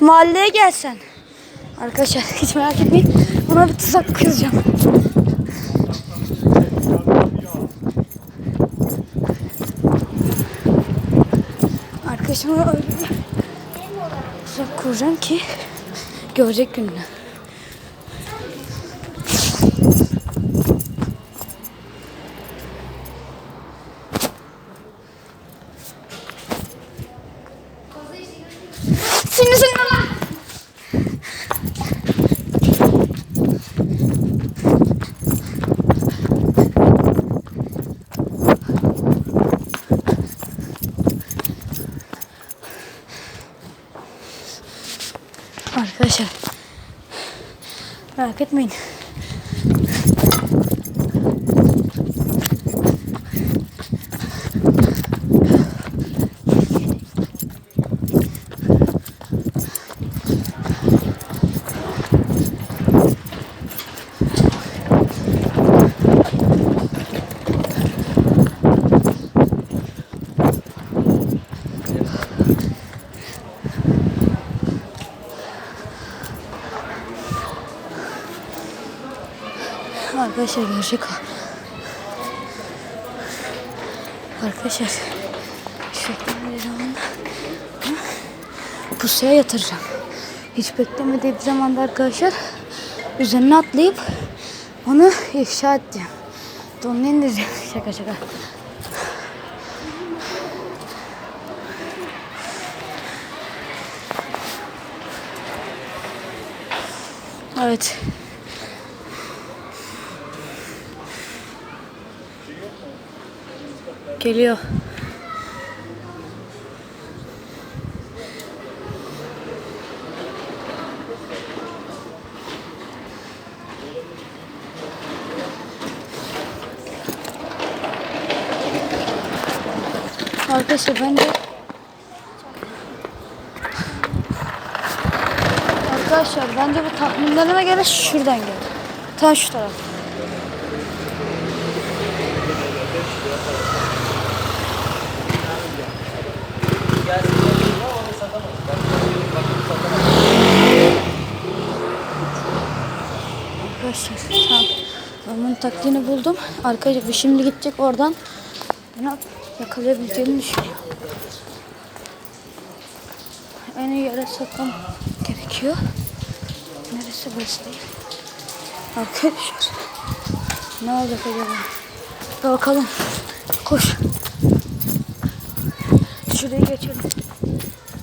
mahalleye gelsen. Arkadaşlar hiç merak etmeyin. Ona bir tuzak kuracağım. Arkadaşıma öyle bir tuzak kuracağım ki görecek gününü. Arkadaşlar merak etmeyin. Arkadaşlar görecek o. Arkadaşlar hiç beklemediği pusuya yatıracağım. Hiç beklemediği bir zamanda arkadaşlar üzerine atlayıp onu ifşa edeceğim. Donunu indireceğim. Şaka şaka. Evet. Geliyor. Arkadaşlar bence Arkadaşlar bence bu tahminlerime göre şuradan geldi. Ta şu taraf. Arkadaşlar tamam. Ben bunun taktiğini buldum. Arkadaşlar şimdi gidecek oradan. Beni yakalayabileceğini düşünüyor. En iyi yere sokmam gerekiyor. Neresi burası değil. Arkadaşlar. Ne olacak acaba? Bir bakalım. Koş. Şuraya geçelim.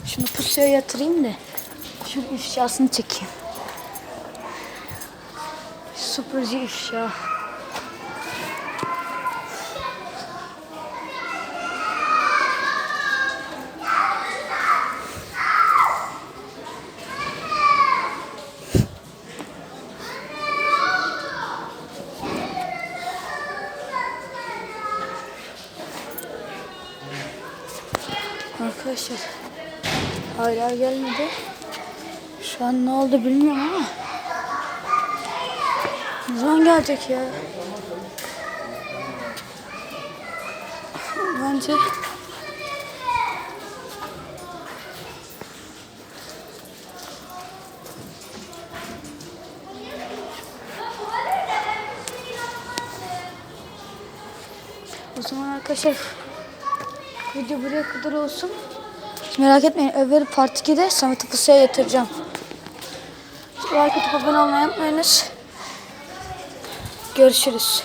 Şunu pusuya yatırayım da. Şunun ifşasını çekeyim. Süpürücü ifşa. Arkadaşlar hala gelmedi. Şu an ne oldu bilmiyorum ama ne zaman gelecek ya? Bence O zaman arkadaşlar video buraya kadar olsun. Hiç merak etmeyin öbür part 2'de Samet'i pusuya yatıracağım. Like atıp abone olmayı unutmayınız. Görüşürüz.